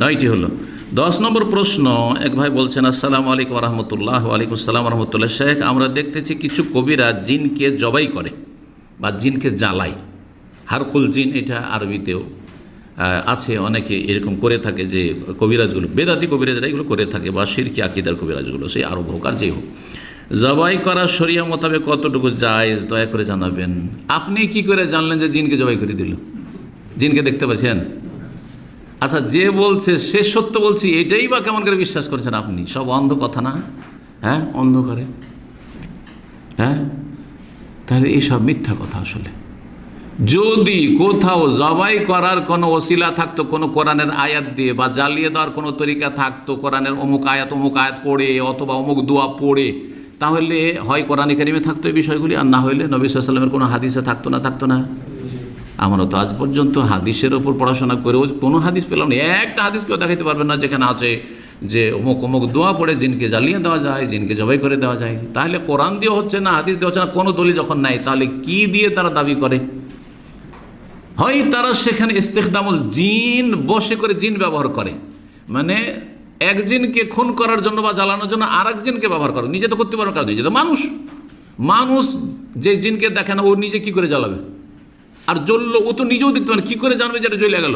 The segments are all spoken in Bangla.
নয়টি হলো। দশ নম্বর প্রশ্ন, এক ভাই বলছেন, আসসালামু আলাইকুম রহমতুল্লাহ ওয়ালাইকুম আসসালাম রহমতুল্লাহ। শেখ, আমরা দেখতেছি কিছু কবিরা জিনকে জবাই করে বা জিনকে জ্বালায়। হারকুল জিন, এটা আরবিতেও আছে, অনেকে এরকম করে থাকে যে কবিরাজগুলো, বেদাতি কবিরাজরা এগুলো করে থাকে বা শিরকি আকিদার কবিরাজগুলো সেই আরব হোক আর যেই হোক। জবাই করা শরিয়া মোতাবেক কতটুকু জায়েজ, দয়া করে জানাবেন। আপনি কি করে জানলেন যে জিনকে জবাই করে দিল? জিনকে দেখতে পাচ্ছেন? আচ্ছা যে বলছে, সে সত্য বলছি, এটাই বা কেমন করে বিশ্বাস করছেন আপনি? সব অন্ধ কথা না? হ্যাঁ অন্ধ করে হ্যাঁ? তাহলে এইসব মিথ্যা কথা আসলে। যদি কোথাও জবাই করার কোনো ওসিলা থাকতো, কোনো কোরআনের আয়াত দিয়ে, বা জ্বালিয়ে দেওয়ার কোনো তরিকা থাকতো, কোরআনের অমুক আয়াত অমুক আয়াত পড়ে, অথবা অমুক দোয়া পড়ে, তাহলে হয় কোরআন কারিমে থাকতো এই বিষয়গুলি, আর না হইলে নবী সাল্লামের কোনো হাদিসে থাকতো না থাকতো না। আমরা তো আজ পর্যন্ত হাদিসের ওপর পড়াশোনা করেও কোনো হাদিস পেলাম না। একটা হাদিস কেউ দেখাইতে পারবে না, যেখানে আছে যে অমুক অমুক দোয়া পড়ে জিনকে জ্বালিয়ে দেওয়া যায়, জিনকে জবাই করে দেওয়া যায়। তাহলে কোরআন দিয়ে হচ্ছে না, হাদিস দিয়ে হচ্ছে না, কোনো দলি যখন নাই, তাহলে কি দিয়ে তারা দাবি করে? হয় তারা সেখানে ইস্তেখদামুল জিন বসে করে জিন ব্যবহার করে। মানে এক জিনকে খুন করার জন্য বা জ্বালানোর জন্য আর এক জিনকে ব্যবহার করে। নিজে তো করতে পারবে কারণ নিজে তো মানুষ। মানুষ যে জিনকে দেখে না, ও নিজে কি করে জ্বালাবে? আর জ্বললো, ও তো নিজেও দেখতে পারে কী করে জানবে যেটা জ্বলে গেল?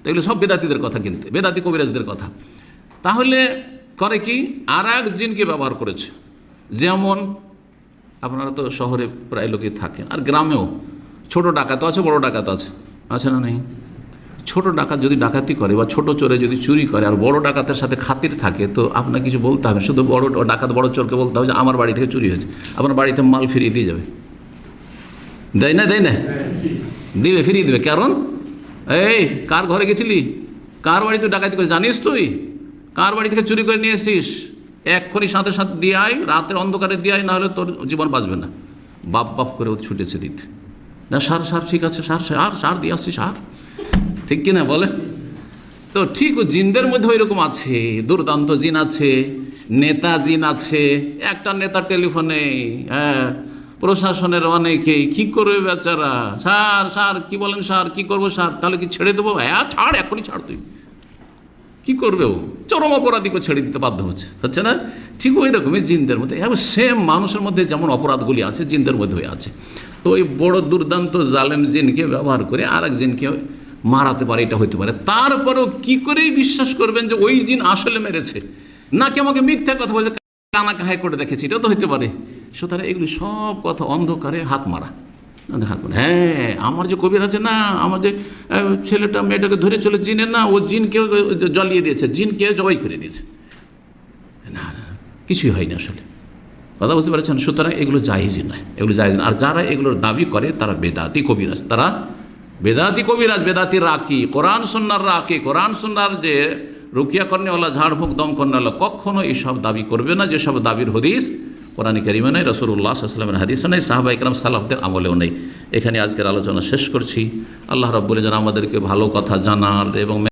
তো এগুলো সব বেদাতিদের কথা কিন্তু বেদাতি কবিরাজদের কথা। তাহলে করে কি? আর এক জিনকে ব্যবহার করেছে। যেমন আপনারা তো শহরে প্রায় লোকে থাকেন, আর গ্রামেও। ছোট ডাকাত আছে, বড় ডাকাত আছে। আছে না নেই? ছোট ডাকাত যদি ডাকাতি করে বা ছোট চোরে যদি চুরি করে, আর বড় ডাকাতের সাথে খাতির থাকে, তো আপনাকে কিছু বলতে হবে শুধু বড় ডাকাত বড় চোরকে বলতে হবে যে, আমার বাড়ি থেকে চুরি হয়েছে। আপনার বাড়িতে মাল ফিরিয়ে দিয়ে যাবে। দেয় না দেয় না। দিবে, ফিরিয়ে দেবে। কারণ? এই, কার ঘরে গেছিলি? কার বাড়ি বাড়িতে ডাকাতি করে জানিস তুই? কার বাড়ি থেকে চুরি করে নিয়ে এসিস এক্ষুনি সাথে সাথে দিয়ে আয়, রাতের অন্ধকারে দিয়ে আয়, নাহলে তোর জীবন বাঁচবে না। বাপ বাপ করে ও ছুটেছে দিতে। না, সার সার, ঠিক আছে, সার সার সার দিয়ে আসছি, সার। ঠিক কিনা, বলে? তো ঠিক ও জিনদের মধ্যে ওইরকম আছে, দুর্দান্ত জিন আছে, নেতা জিন আছে, একটা নেতা টেলিফোনে হ্যাঁ প্রশাসনের অনেকেই, কি করবে বেচারা? স্যার স্যার, কি বলেন স্যার? কি করব স্যার? তাহলে কি ছেড়ে দেবো? হ্যাঁ ছাড়, এখনই ছাড় তুই। কি করবে ও? চরম অপরাধীকে ছেড়ে দিতে বাধ্য হচ্ছে। হচ্ছে না? ঠিক ওই রকমই জিনদের মধ্যে। এবং সেম মানুষের মধ্যে যেমন অপরাধগুলি আছে, জিনদের মধ্যে হয়ে আছে। তো ওই বড় দুর্দান্ত জালেম জিনকে ব্যবহার করে আর এক জিনকে মারাতে পারে, এটা হতে পারে। তারপরেও কি করেই বিশ্বাস করবেন যে ওই জিন আসলে মেরেছে? নাকি আমাকে মিথ্যা কথা বলছে? কানা কাহাই করে দেখেছি, এটাও তো হতে পারে। সুতরাং এগুলি সব কথা অন্ধকারে হাত মারা। হ্যাঁ আমার যে কবির আছে না, আমার যে ছেলেটা, মেয়েটাকে ধরে চলে জিনের না, ও জিনকে জ্বালিয়ে দিয়েছে, জিনকে জবাই করে দিয়েছে। না কিছুই হয়নি আসলে। কথা বুঝতে পারছেন? সুতরাং এগুলো জায়জই নয়। এগুলো জায়জ না আর যারা এগুলোর দাবি করে, তারা বেদাতি কবিরাজ তারা বেদাতি কবিরাজ বেদাতি রাখি। কোরআন সন্ন্যার রাখি। কোরআন সন্ন্যার যে রুকিয়া কর্ণেওয়ালা ঝাড়ফুঁক দম কর্নেওয়ালা কখনো এইসব দাবি করবে না, যেসব দাবির হদিস কোরআন করিমে নেই রসুল্লাহ আসলামের হাদিসও নেই সাহাবা ইকরাম সালাফদের আমলেও নেই। এখানে আজকের আলোচনা শেষ করছি। আল্লাহ রব্বুল যেন আমাদেরকে ভালো কথা জানার এবং